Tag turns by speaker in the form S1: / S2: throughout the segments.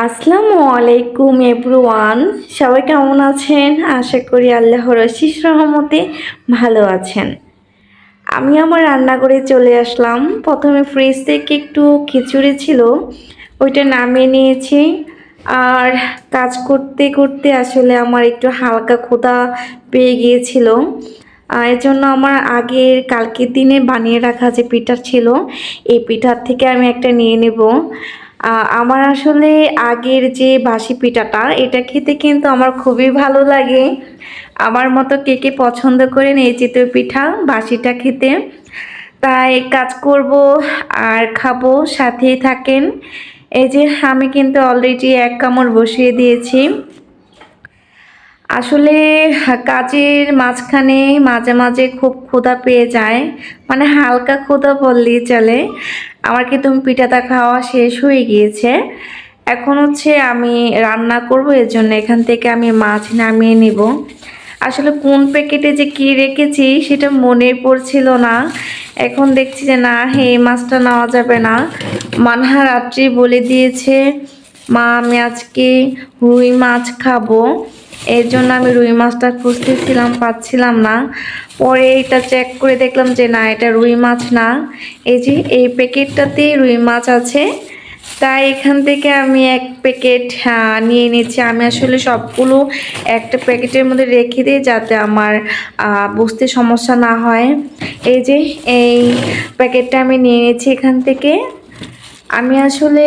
S1: আসসালামু আলাইকুম, এভরিওয়ান। সবাই কেমন আছেন? আশা করি আল্লাহর রশিস রহমতে ভালো আছেন। আমি আমার রান্নাঘরে চলে আসলাম। প্রথমে ফ্রিজ থেকে একটু খিচুড়ি ছিল, ওইটা নামিয়ে নিয়েছি। আর কাজ করতে করতে আসলে আমার একটু হালকা ক্ষুধা পেয়ে গিয়েছিল। এর জন্য আমার আগের কালকের দিনে বানিয়ে রাখা যে পিঠা ছিল, এই পিঠার থেকে আমি একটা নিয়ে নেব। আমার আসলে আগের যে বাসি পিঠাটা, এটা খেতে কিন্তু আমার খুবই ভালো লাগে। আমার মতো কে কে পছন্দ করেন এই চিতই পিঠা, বাসিটা খেতে। তাই কাজ করব আর খাব, সাথেই থাকেন। এই যে আমি কিন্তু অলরেডি এক কামড় বসিয়ে দিয়েছি। আসলে কাজের মাঝখানে মাঝে মাঝে খুব ক্ষুধা পেয়ে যায় মানে হালকা ক্ষুধা বললেই চলে। আমার কিন্তু পিঠাটা খাওয়া শেষ হয়ে গিয়েছে। এখন হচ্ছে আমি রান্না করব, এর জন্য এখান থেকে আমি মাছ নামিয়ে নিব। আসলে কোন প্যাকেটে যে কি রেখেছি সেটা মনে পড়ছিল না। এখন দেখছি যে না, হে মাছটা নেওয়া যাবে না। মানহা রাত্রি বলে দিয়েছে, মা, আমি আজকে রুই মাছ খাব। এর জন্য আমি রুই মাছটা খুঁজতেছিলাম, পাচ্ছিলাম না। পরে এটা চেক করে দেখলাম যে না, এটা রুই মাছ না। এই যে, এই প্যাকেটটাতেই রুই মাছ আছে। তাই এখান থেকে আমি এক প্যাকেট নিয়ে নিচ্ছি। আমি আসলে সবগুলো একটা প্যাকেটের মধ্যে রেখে দিই যাতে আমার বুঝতে সমস্যা না হয়। এই যে, এই প্যাকেটটা আমি নিয়ে নিচ্ছি এখান থেকে। আমি আসলে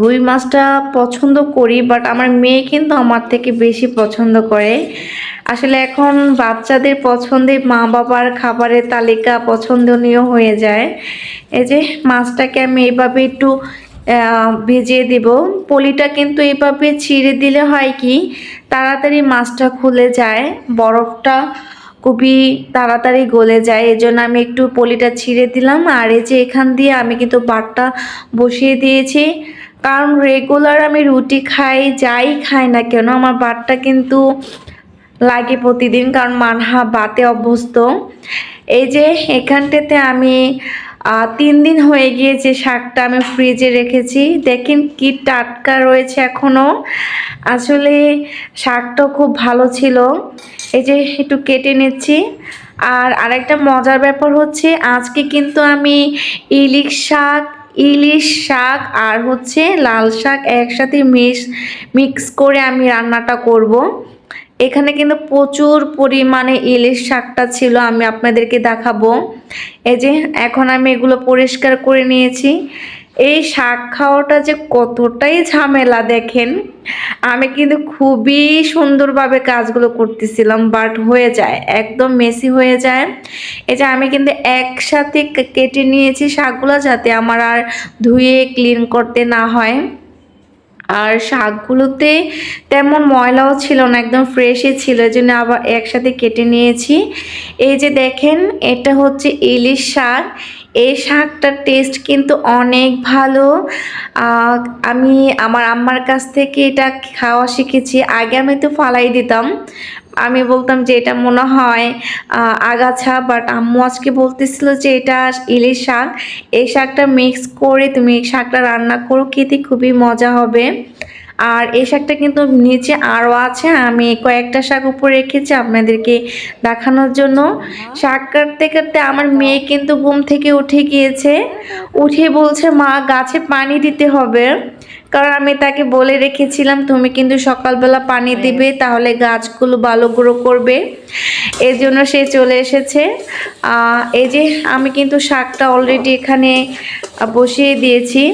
S1: রুই মাছটা পছন্দ করি বাট আমার মেয়ে কিন্তু আমার থেকে বেশি পছন্দ করে। আসলে এখন বাচ্চাদের পছন্দে মা বাবার খাবারের তালিকা পছন্দনীয় হয়ে যায়। এই যে মাছটাকে আমি এইভাবে একটু ভিজিয়ে দিব। পলিটা কিন্তু এইভাবে ছিঁড়ে দিলে হয় কি, তাড়াতাড়ি মাছটা খুলে যায়। বরফটা খুবই তাড়াতাড়ি গলে যায় এই জন্য আমি একটু পলিটা ছিঁড়ে দিলাম। আর এই যে এখান দিয়ে আমি কিন্তু বাটটা বসিয়ে দিয়েছি। কারণ রেগুলার আমি রুটি খাই, যাই খাই না কেন, আমার বাটটা কিন্তু লাগে প্রতিদিন কারণ মানহা বাতে অভ্যস্ত। এই যে এখানটাতে আমি তিন দিন হয়ে গিয়েছে শাকটা আমি ফ্রিজে রেখেছি। দেখেন কি টাটকা রয়েছে এখনও আসলে শাকটা খুব ভালো ছিল। এই যে একটু কেটে নিচ্ছি। আর আরেকটা মজার ব্যাপার হচ্ছে, আজকে কিন্তু আমি ইলিশ শাক ইলিশ শাক আর হচ্ছে লাল শাক একসাথে মিশ মিক্স করে আমি রান্নাটা করব। এখানে কিন্তু প্রচুর পরিমাণে ইলিশ শাকটা ছিল, আমি আপনাদেরকে দেখাবো এই যে, এখন আমি এগুলো পরিষ্কার করে নিয়েছি এই শাক খাওয়াটা যে কতটাই ঝামেলা দেখেন। আমি কিন্তু খুবই সুন্দরভাবে কাজগুলো করতেছিলাম বাট হয়ে যায়, একদম মেসি হয়ে যায়। এই যে আমি কিন্তু একসাথে কেটে নিয়েছি শাকগুলো যাতে আমার আর ধুয়ে ক্লিন করতে না হয়। আর শাকগুলোতে তেমন ময়লাও ছিল না, একদম ফ্রেশই ছিল জন্য আবার একসাথে কেটে নিয়েছি। এই যে দেখেন, এটা হচ্ছে ইলিশ শাক। এই শাকটার টেস্ট কিন্তু অনেক ভালো। আমি আমার আম্মার কাছ থেকে এটা খাওয়া শিখেছি। আগে আমি তো ফালাই দিতাম আমি বলতাম যে এটা মনে হয় আগাছা বাট আম্মু আজকে বলতেছিল যে এটা ইলিশ শাক। এই শাকটা মিক্স করে তুমি এই শাকটা রান্না করো খেতে খুবই মজা হবে। আর এই শাকটা কিন্তু নিচে আরও আছে আমি কয়েকটা শাক উপরে রেখেছি আপনাদেরকে দেখানোর জন্য। শাক কাটতে কাটতে আমার মেয়ে কিন্তু ঘুম থেকে উঠে গিয়েছে। উঠে বলছে মা গাছে পানি দিতে হবে। কারণ আমি তাকে বলে রেখেছিলাম তুমি কিন্তু সকালবেলা পানি দিবে তাহলে গাছগুলো ভালো গ্রো করবে। এর জন্য সে চলে এসেছে। এই যে আমি কিন্তু শাকটা অলরেডি এখানে বসিয়ে দিয়েছি।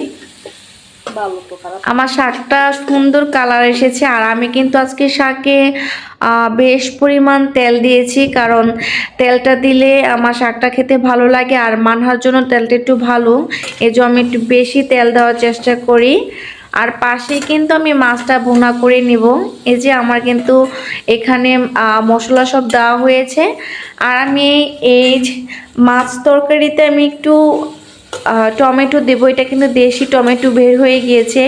S1: আমার শাকটা সুন্দর কালার এসেছে আর আমি কিন্তু আজকে শাকে বেশ পরিমাণ তেল দিয়েছি কারণ তেলটা দিলে আমার শাকটা খেতে ভালো লাগে আর মানহার জন্য তেলটা একটু ভালো। এই আমি একটু বেশি তেল দেওয়ার চেষ্টা করি। আর পাশে কিন্তু আমি মাছটা ভুনা করে নিব। এই যে আমার কিন্তু এখানে মশলা সব দেওয়া হয়েছে। আর আমি এই মাছ তরকারিতে আমি একটু টমেটো দেবো। এটা কিন্তু দেশি টমেটো বের হয়ে গিয়েছে।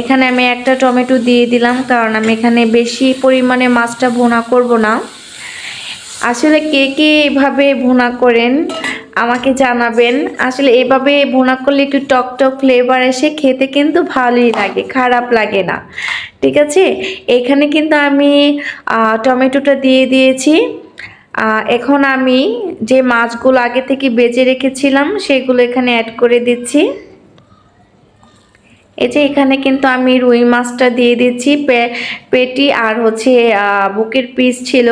S1: এখানে আমি একটা টমেটো দিয়ে দিলাম, কারণ আমি এখানে বেশি পরিমাণে মাছটা ভুনা করব না। আসলে কে কে এভাবে ভুনা করেন আমাকে জানাবেন। আসলে এভাবে ভুনা করলে একটু টক টক ফ্লেভার এসে খেতে কিন্তু ভালোই লাগে, খারাপ লাগে না। ঠিক আছে? এখানে কিন্তু আমি টমেটোটা দিয়ে দিয়েছি। এখন আমি যে মাছগুলো আগে থেকে বেজে রেখেছিলাম, সেগুলো এখানে অ্যাড করে দিচ্ছি। এই যে এখানে কিন্তু আমি রুই মাছটা দিয়ে দিচ্ছি পেটি আর হচ্ছে বুকের পিস ছিল।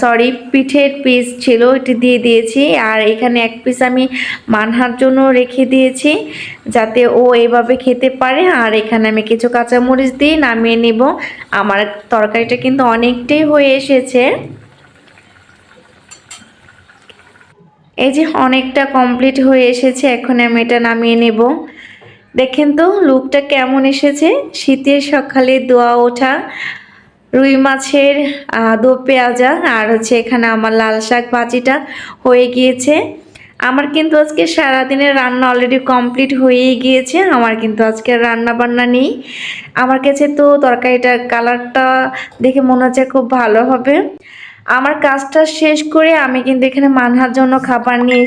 S1: সরি পিঠের পিস ছিল, এটি দিয়ে দিয়েছি। আর এখানে এক পিস আমি মানহার জন্য রেখে দিয়েছি, যাতে ও এভাবে খেতে পারে। আর এখানে আমি কিছু কাঁচামরিচ দিয়ে নামিয়ে নেব। আমার তরকারিটা কিন্তু অনেকটাই হয়ে এসেছে। এই যে অনেকটা কমপ্লিট হয়ে এসেছে, এখন আমি এটা নামিয়ে নেব। দেখেন তো লুকটা কেমন এসেছে? শীতের সকালে দোয়া ওঠা রুই মাছের দো পেঁয়াজা আর হচ্ছে এখানে আমার লাল শাক ভাজিটা হয়ে গিয়েছে। আমার কিন্তু আজকে সারাদিনের রান্না অলরেডি কমপ্লিট হয়েই গিয়েছে, আমার কিন্তু আজকে রান্না বান্না নেই। আমার কাছে তো তরকারিটার কালারটা দেখে মনে হচ্ছে খুব ভালো হবে। আমার কাজটা শেষ করে আমি কিন্তু এখানে মানহার জন্য খাবার নিয়ে